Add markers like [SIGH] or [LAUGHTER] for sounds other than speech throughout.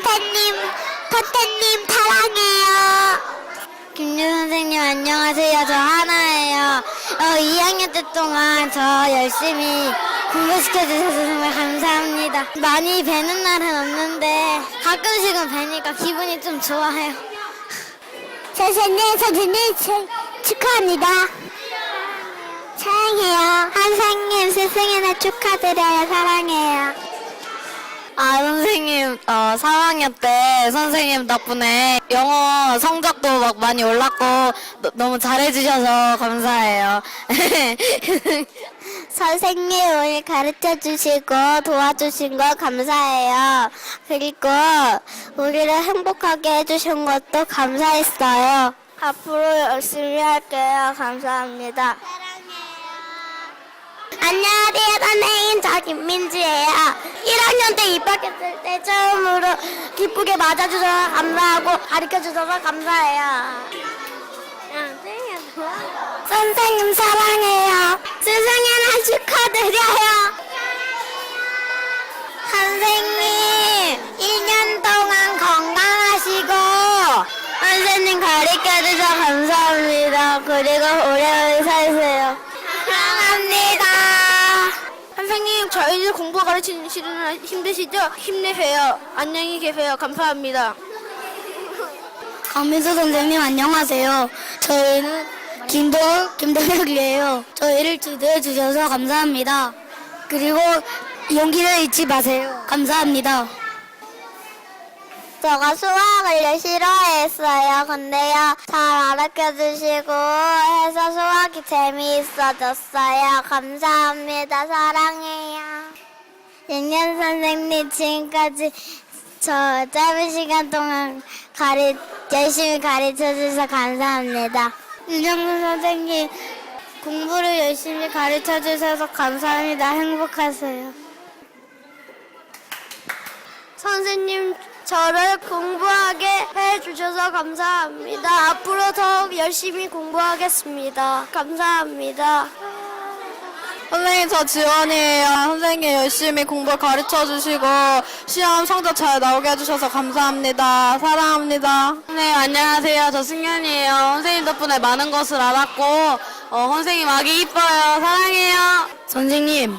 선생님, 선생님 사랑해요. 김유 선생님 안녕하세요. 저 하나예요. 어, 2학년 때 동안 저 열심히 공부시켜 주셔서 정말 감사합니다. 많이 뵈는 날은 없는데 가끔씩은 뵈니까 기분이 좀 좋아요. [LAUGHS] 선생님, 선생님 축- 축하합니다. 사랑해요. 선생님 스승의 축하드려요. 사랑해요. 아 선생님 어 3학년 때 선생님 덕분에 영어 성적도 막 많이 올랐고 너, 너무 잘해주셔서 감사해요. [LAUGHS] 선생님 오늘 가르쳐 주시고 도와주신 거 감사해요. 그리고 우리를 행복하게 해주신 것도 감사했어요. 앞으로 열심히 할게요. 감사합니다. 안녕하세요 선생님. 저 김민지예요. 1학년 때 입학했을 때 처음으로 기쁘게 맞아주셔서 감사하고 가르쳐주셔서 감사해요. 선생님 사랑해요. 스승의 축하드려요. 선생님 저희들 공부 가르치시는 힘드시죠? 힘내세요. 안녕히 계세요. 감사합니다. 강민수 선생님 안녕하세요. 저희는 김도 김동혁이에요. 저희를 초대해 주셔서 감사합니다. 그리고 용기를 잊지 마세요. 감사합니다. 제가 수학을 싫어했어요. 근데요, 잘 알려켜 주시고 해서 수학이 재미있어졌어요. 감사합니다. 사랑해요. 윤현 선생님 지금까지 저 짧은 시간 동안 가르 열심히 가르쳐 주셔서 감사합니다. 윤영근 선생님 공부를 열심히 가르쳐 주셔서 감사합니다. 행복하세요. 선생님 저를 공부하게 해주셔서 감사합니다. 앞으로 더 열심히 공부하겠습니다. 감사합니다. 선생님 저 지원이에요. 선생님 열심히 공부 가르쳐 주시고 시험 성적 잘 나오게 해주셔서 감사합니다. 사랑합니다. 네 안녕하세요. 저 승현이에요. 선생님 덕분에 많은 것을 알았고 어, 선생님 아기 이뻐요. 사랑해요. 선생님,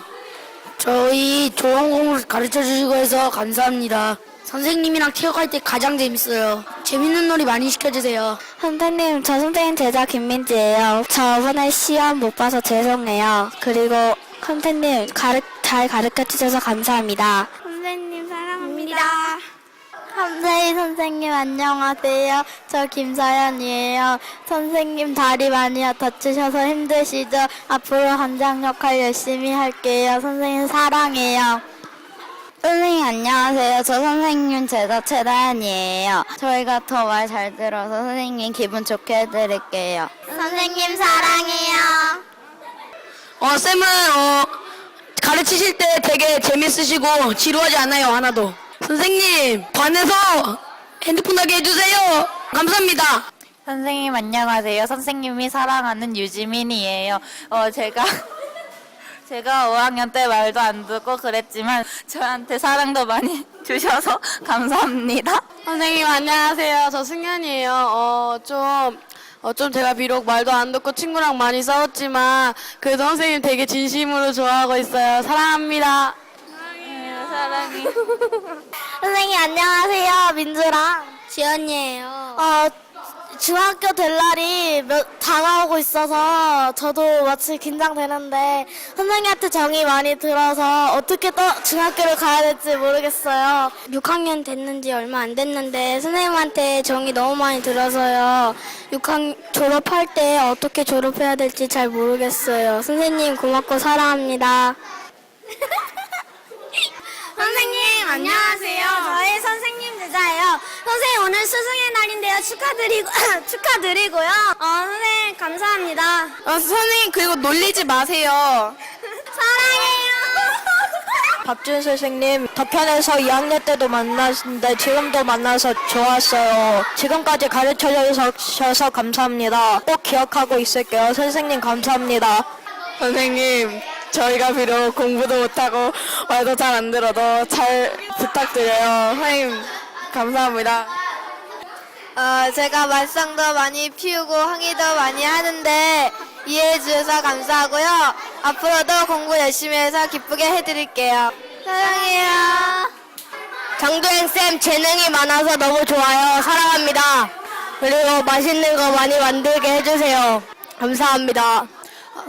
저희 좋은 공부 가르쳐 주시고 해서 감사합니다. 선생님이랑 체육할 때 가장 재밌어요. 재밌는 놀이 많이 시켜주세요. 선생님, 저 선생님 제자 김민지예요. 저번에 시험 못 봐서 죄송해요. 그리고 선생님 가르, 잘 가르쳐 주셔서 감사합니다. 선생님 사랑합니다. 선생님, 선생님 안녕하세요. 저 김서연이에요. 선생님 다리 많이 다치셔서 힘드시죠? 앞으로 관장 역할 열심히 할게요. 선생님 사랑해요. 선생님 안녕하세요. 저 선생님 제자 최다연이에요. 저희가 더 말 잘 들어서 선생님 기분 좋게 해드릴게요. 선생님 사랑해요. 어, 쌤은, 어, 가르치실 때 되게 재밌으시고 지루하지 않아요, 하나도. 선생님, 반에서 핸드폰 하게 해주세요. 감사합니다. 선생님 안녕하세요. 선생님이 사랑하는 유지민이에요. 어 제가 제가 5학년 때 말도 안 듣고 그랬지만 저한테 사랑도 많이 [LAUGHS] 주셔서 감사합니다. 선생님 안녕하세요. 저 승현이에요. 어, 좀, 어, 좀 제가 비록 말도 안 듣고 친구랑 많이 싸웠지만 그래도 선생님 되게 진심으로 좋아하고 있어요. 사랑합니다. 사랑해. 선생님 안녕하세요. 민주랑 지연이에요. 어, 중학교 될 날이 몇- 다가오고 있어서 저도 마치 긴장되는데 선생님한테 정이 많이 들어서 어떻게 또 중학교를 가야 될지 모르겠어요. 6학년 됐는지 얼마 안 됐는데 선생님한테 정이 너무 많이 들어서요. 6학 졸업할 때 어떻게 졸업해야 될지 잘 모르겠어요. 선생님 고맙고 사랑합니다. [LAUGHS] 선생님 안녕하세요. 저희 선생님 제자예요. 선생님 오늘 스승의 날인데요. 축하드리고 [LAUGHS] 축하드리고요. 어, 선생님 감사합니다. 어, 선생님 그리고 놀리지 마세요. [LAUGHS] 사랑해요. [LAUGHS] 박준 선생님, 덕현에서 2학년 때도 만났는데 지금도 만나서 좋았어요. 지금까지 가르쳐 주셔서 감사합니다. 꼭 기억하고 있을게요. 선생님 감사합니다. 선생님, 저희가 비록 공부도 못하고 말도 잘 안 들어도 잘 부탁드려요. 선생님, 감사합니다. 어, 제가 말썽도 많이 피우고 항의도 많이 하는데 이해해 주셔서 감사하고요. 앞으로도 공부 열심히 해서 기쁘게 해드릴게요. 사랑해요. 장도행 쌤 재능이 많아서 너무 좋아요. 사랑합니다. 그리고 맛있는 거 많이 만들게 해주세요. 감사합니다.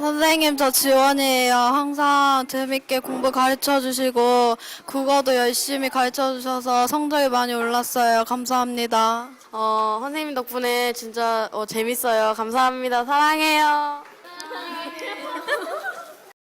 선생님 저 지원이에요. 항상 재밌게 공부 가르쳐 주시고 국어도 열심히 가르쳐 주셔서 성적이 많이 올랐어요. 감사합니다. 어, 선생님 덕분에 진짜 어, 재밌어요. 감사합니다. 사랑해요.